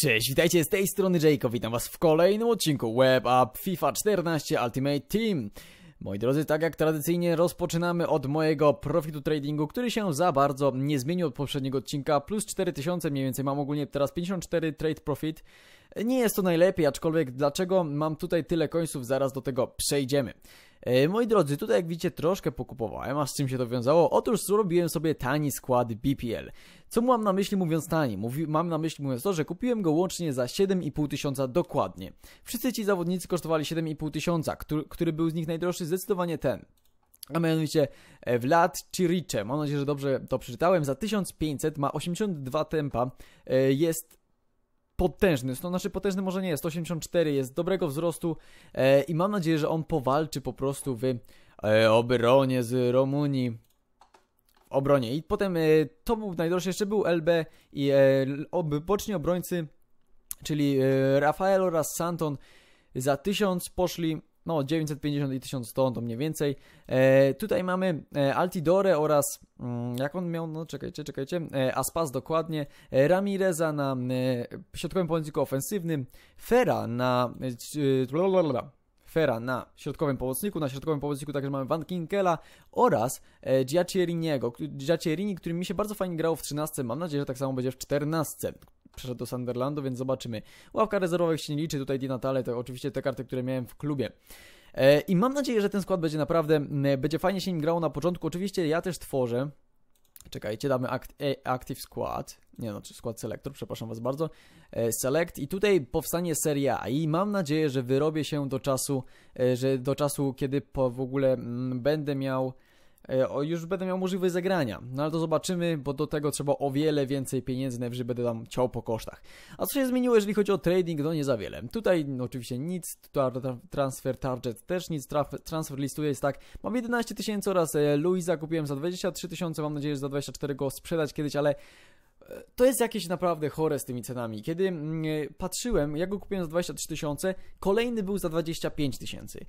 Cześć, witajcie z tej strony Jacob, witam was w kolejnym odcinku Web Up FIFA 14 Ultimate Team. Moi drodzy, tak jak tradycyjnie rozpoczynamy od mojego profitu tradingu, który się za bardzo nie zmienił od poprzedniego odcinka, plus 4000 mniej więcej, mam ogólnie teraz 54 trade profit. Nie jest to najlepiej, aczkolwiek dlaczego mam tutaj tyle końców, zaraz do tego przejdziemy. E, moi drodzy, tutaj jak widzicie troszkę pokupowałem, a z czym się to wiązało? Otóż zrobiłem sobie tani skład BPL. Co mam na myśli mówiąc tani? Mówi, mam na myśli mówiąc to, że kupiłem go łącznie za 7,5 tysiąca dokładnie. Wszyscy ci zawodnicy kosztowali 7,5 tysiąca, który, który był z nich najdroższy zdecydowanie ten. A mianowicie e, Vlad Chiriche, mam nadzieję, że dobrze to przeczytałem, za 1500 ma 82 tempa, e, jest potężny, to znaczy potężny może nie jest, 184 jest dobrego wzrostu e, i mam nadzieję, że on powalczy po prostu w e, obronie z Rumunii. W obronie. I potem e, to był najdroższy, jeszcze był LB i e, ob, boczni obrońcy, czyli e, Rafael oraz Santon za 1000 poszli no 950 i 1100 to mniej więcej. E, tutaj mamy e, Altidore oraz, mm, jak on miał, no czekajcie, czekajcie, e, Aspas dokładnie, e, Ramireza na e, środkowym pomocniku ofensywnym, Fera na... E, Fera na środkowym pomocniku, na środkowym pomocniku także mamy Van Kinkela oraz e, Giacieriniego, Giacierini, który mi się bardzo fajnie grał w 13, mam nadzieję, że tak samo będzie w 14, przeszedł do Sunderlandu, więc zobaczymy. Ławka rezerwowych się nie liczy, tutaj Di Natale to oczywiście te karty, które miałem w klubie. E, I mam nadzieję, że ten skład będzie naprawdę, będzie fajnie się nim grało na początku. Oczywiście ja też tworzę, Czekajcie, damy act, e, Active Squad. Nie no, czy Squad Selector, przepraszam Was bardzo. E, select i tutaj powstanie seria i mam nadzieję, że wyrobię się do czasu, e, że do czasu, kiedy po w ogóle m, będę miał E, o, już będę miał możliwość zagrania. No ale to zobaczymy, bo do tego trzeba o wiele więcej pieniędzy, najwyżej będę tam ciął po kosztach. A co się zmieniło, jeżeli chodzi o trading? No nie za wiele. Tutaj no, oczywiście nic, transfer target też nic, transfer listuje jest tak, mam 11 tysięcy oraz e, Luisa kupiłem za 23 tysiące, mam nadzieję, że za 24 go sprzedać kiedyś, ale e, to jest jakieś naprawdę chore z tymi cenami. Kiedy mm, patrzyłem, jak go kupiłem za 23 tysiące, kolejny był za 25 tysięcy.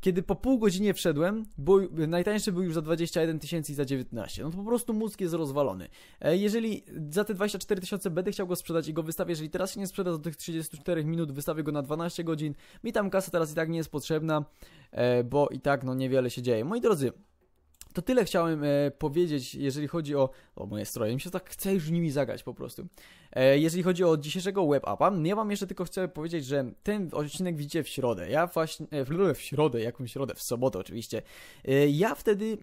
Kiedy po pół godzinie wszedłem, był, najtańszy był już za 21 tysięcy i za 19. No to po prostu mózg jest rozwalony. E, jeżeli za te 24 tysiące będę chciał go sprzedać i go wystawię, jeżeli teraz się nie sprzeda do tych 34 minut, wystawię go na 12 godzin, mi tam kasa teraz i tak nie jest potrzebna, e, bo i tak no niewiele się dzieje. Moi drodzy, to tyle chciałem e, powiedzieć, jeżeli chodzi o, o moje stroje. Mi się tak chce już nimi zagrać po prostu. E, jeżeli chodzi o dzisiejszego web upa, ja wam jeszcze tylko chcę powiedzieć, że ten odcinek widzicie w środę. Ja właśnie, e, w, w środę, jakąś środę, w sobotę oczywiście. E, ja wtedy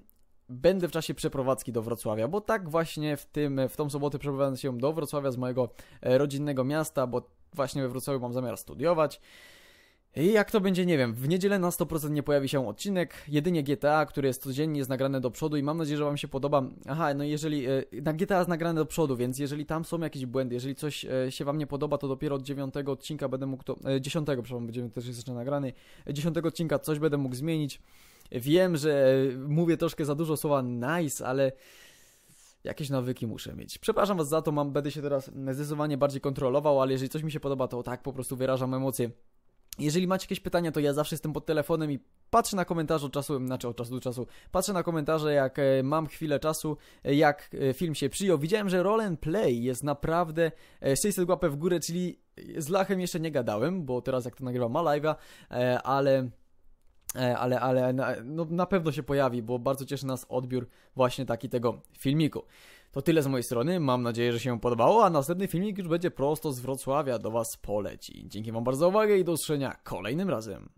będę w czasie przeprowadzki do Wrocławia, bo tak właśnie w tym, w tą sobotę przeprowadzam się do Wrocławia z mojego e, rodzinnego miasta, bo właśnie we Wrocławiu mam zamiar studiować. I jak to będzie, nie wiem, w niedzielę na 100% nie pojawi się odcinek, jedynie GTA, który jest codziennie jest nagrane do przodu i mam nadzieję, że Wam się podoba. Aha, no jeżeli, e, na GTA jest nagrane do przodu, więc jeżeli tam są jakieś błędy, jeżeli coś e, się Wam nie podoba, to dopiero od 9 odcinka będę mógł to, 10, e, przepraszam, 9 też jeszcze nagrany, 10 odcinka coś będę mógł zmienić. Wiem, że mówię troszkę za dużo słowa nice, ale jakieś nawyki muszę mieć. Przepraszam Was za to, mam, będę się teraz zdecydowanie bardziej kontrolował, ale jeżeli coś mi się podoba, to tak po prostu wyrażam emocje jeżeli macie jakieś pytania, to ja zawsze jestem pod telefonem i patrzę na komentarze od czasu, znaczy od czasu do czasu, patrzę na komentarze, jak e, mam chwilę czasu, e, jak e, film się przyjął. Widziałem, że Roll and Play jest naprawdę 600 łapę w górę, czyli z Lachem jeszcze nie gadałem, bo teraz jak to nagrywam ma live'a, ale ale, ale no, na pewno się pojawi, bo bardzo cieszy nas odbiór właśnie taki tego filmiku. To tyle z mojej strony, mam nadzieję, że się podobało, a następny filmik już będzie prosto z Wrocławia do Was poleci. Dzięki Wam bardzo za uwagę i do usłyszenia kolejnym razem.